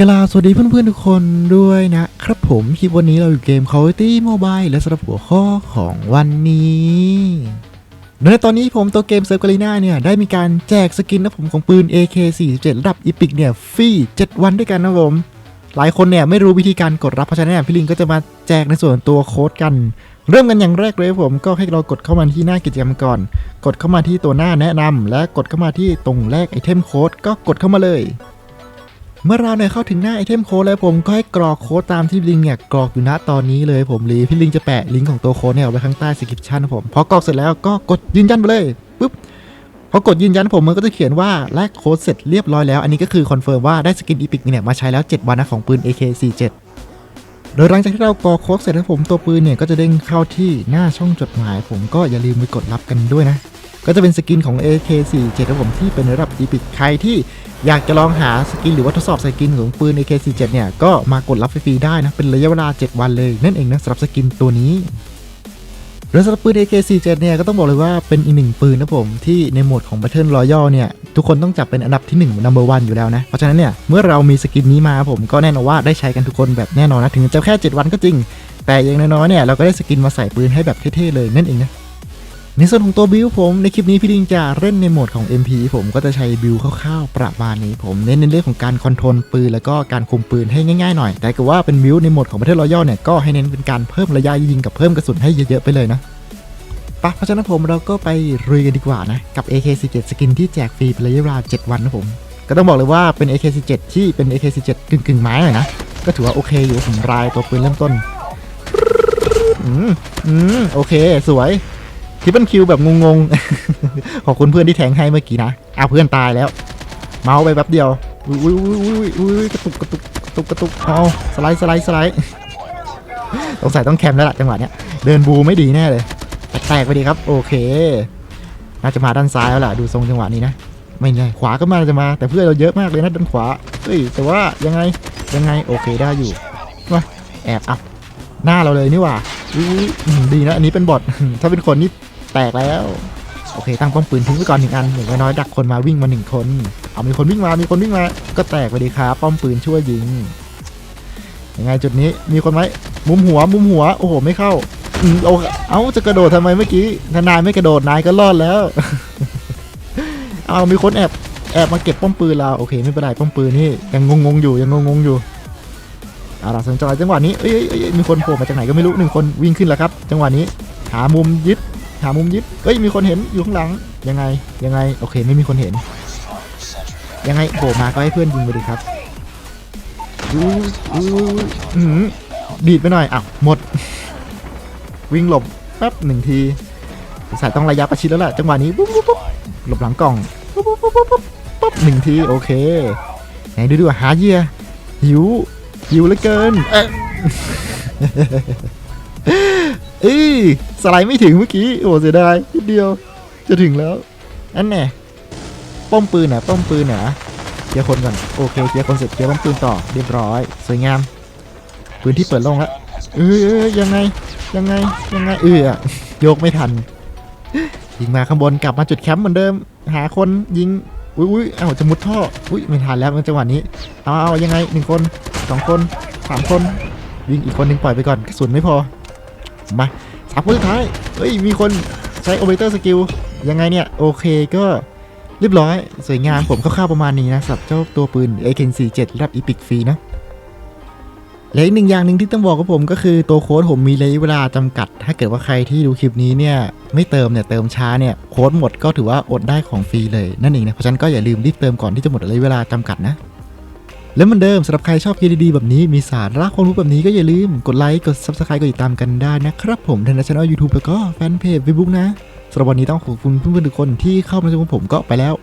กลาสวัสดีเพื่อนๆทุกคนด้วยนะครับผมคลิปวันนี้เราอยู่เกม Call of Duty Mobile และสำหรับหัวข้อของวันนี้โดยในตอนนี้ผมตัวเกมเซิร์ฟกาลีนาเนี่ย ได้มีการแจกสกินนะผมของปืน AK47 ระดับอีพิกเนี่ย ฟรี 7 วันด้วยกันนะผม หลายคนเนี่ย ไม่รู้วิธีการกดรับเพราะฉะนั้นพี่ลิงก็จะมาแจกในส่วนตัวโค้ดกัน เริ่มกันอย่างแรกเลยผมก็ให้เรากดเข้ามาที่หน้ากิจกรรมก่อน กดเข้ามาที่ตัวหน้าแนะนำและกดเข้ามาที่ตรงแรกไอเทมโค้ดก็กดเข้ามาเลย เมื่อเราเนี่ยเข้าถึงหน้าไอเทมโค้ดแล้วผมก็ให้กรอกโค้ดตามที่ลิงเนี่ยกรอกอยู่ณตอนนี้เลยผมรีพี่ลิงจะแปะลิงก์ของตัวโค้ดเนี่ยเอาไว้ข้างใต้สคริปชันนะผมพอกรอกเสร็จแล้วก็กดยืนยันไปเลยปุ๊บพอกดยืนยันผมมันก็จะเขียนว่าแลกโค้ดเสร็จเรียบร้อยแล้ว อันนี้ก็คือคอนเฟิร์มว่าได้สกินอีพิกเนี่ยมาใช้แล้ว 7 วันนะของปืน AK47 โดยหลังจากที่เรากรอโค้ดเสร็จแล้วผมตัวปืนเนี่ยก็จะเด้งเข้าที่หน้าช่องจดหมาย ผมก็อย่าลืมไปกดรับกันด้วยนะ ก็จะเป็นสกินของ AK47 ครับผมที่เป็นระดับอีพิกใครที่อยากจะลองหาสกินหรือว่าทดสอบสกินของปืน AK47 เนี่ยก็มากดรับฟรีได้นะเป็นระยะเวลา 7 วันเลยนั่นเองนะสำหรับสกินตัวนี้แล้วสำหรับปืน AK47 เนี่ยก็ต้องบอกเลยว่าเป็นอีกหนึ่งปืนนะผมที่ในโหมดของ Battle Royale เนี่ย ทุกคนต้องจับเป็นอันดับที่1 number one อยู่แล้วนะ เพราะฉะนั้นเนี่ย เมื่อเรามีสกินนี้มาผมก็แน่นอนว่าได้ใช้กันทุกคนแบบแน่นอนนะ ถึงจะแค่ 7 วันก็จริง แต่อย่างน้อยๆเนี่ยเราก็ได้สกินมาใส่ปืนให้แบบเท่ๆเลยนั่นเองนะในส่วนของตัวบิลผมในคลิปนี้พี่ลิงจะเล่นในโหมดของ MP ผมก็จะใช้บิลคร่าวๆประมาณนี้ผมเน้นในเรื่องของการคอนโทรลปืนแล้วก็การคุมปืนให้ง่ายๆหน่อย แต่ก็ว่าเป็นบิลในโหมดของ Battle Royale เนี่ยก็ให้เน้นเป็นการเพิ่มระยะยิงกับเพิ่มกระสุนให้เยอะๆไปเลยนะ ปะเพราะฉะนั้นผมเราก็ไปรุยกันดีกว่านะ กับ AK47 สกินที่แจกฟรีเป็นระยะเวลา 7 วันนะผม ก็ต้องบอกเลยว่าเป็น AK47 ที่เป็น AK47 กึ่งๆไม้หน่อยนะ ก็ถือว่าโอเคอยู่ผมรายตัวปืนเริ่มต้น อืมอืมโอเค สวยทิปเปิลคิวแบบงงๆ ขอบคุณเพื่อนที่แทงให้เมื่อกี้นะเอาเพื่อนตายแล้ว เมาส์ไปแป๊บเดียวอุ้ยอุ้ยอุ้ยอุ้ยอุ้ยกระตุกกระตุกกระตุกกระตุกเอาสไลด์สไลด์สไลด์สงสัยต้องแคมแล้วล่ะจังหวะเนี้ยเดินบูไม่ดีแน่เลย แตกไปดีครับ โอเค น่าจะมาด้านซ้ายแล้วล่ะ ดูทรงจังหวะนี้นะ ไม่แน่ขวาก็มาจะมา แต่เพื่อนเราเยอะมากเลยนะด้านขวา เฮ้ย แต่ว่ายังไง ยังไง โอเคได้อยู่มาแอบอัพหน้าเราเลยนี่หว่าอุ้ยดีนะ อันนี้เป็นบอทถ้าเป็นคนนี่แตกแล้ว โอเค ตั้งป้อมปืนทิ้งไว้ก่อนหนึ่งอันอย่างน้อยดักคนมาวิ่งมาหนึ่งคน เอามีคนวิ่งมา มีคนวิ่งมา ก็แตกไปดีครับ ป้อมปืนช่วยยิง ยังไงจุดนี้ มีคนไหมมุมหัว มุมหัว โอ้โห ไม่เข้า เอาเอาจะกระโดดทำไมเมื่อกี้ถ้านายไม่กระโดดนายก็รอดแล้ว เอามีคนแอบแอบมาเก็บป้อมปืนเราโอเคไม่เป็นไรป้อมปืนนี่ยังงงๆอยู่ยังงงๆอยู่เอาล่ะสนใจจังหวะนี้เอ้ยเอ้มีคนโผล่มาจากไหนก็ไม่รู้หนึ่งคนวิ่งขึ้นแล้วครับ จังหวะนี้ หามุมยึด หามุมยึดเอ้ยมีคนเห็นอยู่ข้างหลังยังไงยังไงโอเคไม่มีคนเห็น ยังไงโผล่มาก็ให้เพื่อนยิงไปดิครับอู้อู้อื้อหือดีดไปหน่อยอ้าวหมด วิ่งหลบแป๊บหนึ่งทีสายต้องระยะประชิดแล้วล่ะจังหวะนี้ปุ๊บปุ๊บปุ๊บหลบหลังกล่องปุ๊บปุ๊บปุ๊บปุ๊บปุ๊บหนึ่งทีโอเคไหนดูดูหาเหยื่อหิวหิวเหลือเกินเอ๊ะเอ้ยสไลด์ไม่ถึงเมื่อกี้โอ้เสียดายนิดเดียวจะถึงแล้วอันแน่ป้อมปืนน่ะป้อมปืนน่ะเคลียร์คนก่อนโอเคเคลียร์คนเสร็จเคลียร์ป้อมปืนต่อเรียบร้อย สวยงามพื้นที่เปิดโล่งแล้วเอ้ยยังไง ยังไงยังไงเอือโยกไม่ทัน ยิงมาข้างบนกลับมาจุดแคมป์เหมือนเดิม หาคนยิง อุ้ยอุ้ยเอ้าจะมุดท่อ อุ้ยไม่ทันแล้วจังหวะนี้ เอาเอายังไงหนึ่งคนสองคนสามคนวิ่งอีกคนหนึ่งปล่อยไปก่อนกระสุนไม่พอ มาสามคนสุดท้ายเฮ้ยมีคนใช้โอเปอเรเตอร์สกิลยังไงเนี่ยโอเคก็เรียบร้อย สวยงามผมคร่าวๆประมาณนี้นะสำหรับเจ้าตัวปืน AK47 รับอีพิกฟรีนะ และอีกหนึ่งอย่างหนึ่งที่ต้องบอกกับผมก็คือตัวโค้ดผมมีระยะเวลาจำกัด ถ้าเกิดว่าใครที่ดูคลิปนี้เนี่ยไม่เติมเนี่ยเติมช้าเนี่ยโค้ดหมดก็ถือว่าอดได้ของฟรีเลยนั่นเองนะเพราะฉะนั้นก็อย่าลืมรีบเติมก่อนที่จะหมดระยะเวลาจำกัดนะแล้วเหมือนเดิมสำหรับใครชอบคลิปดีๆแบบนี้มีสาระความรู้แบบนี้ก็อย่าลืมกดไลค์กด subscribe กดติดตามกันได้นะครับผมทางช่อง YouTube แล้วก็แฟนเพจ Facebook นะสำหรับวันนี้ต้องขอบคุณเพื่อนๆทุกคนที่เข้ามาชมผมก็ไปแล้ว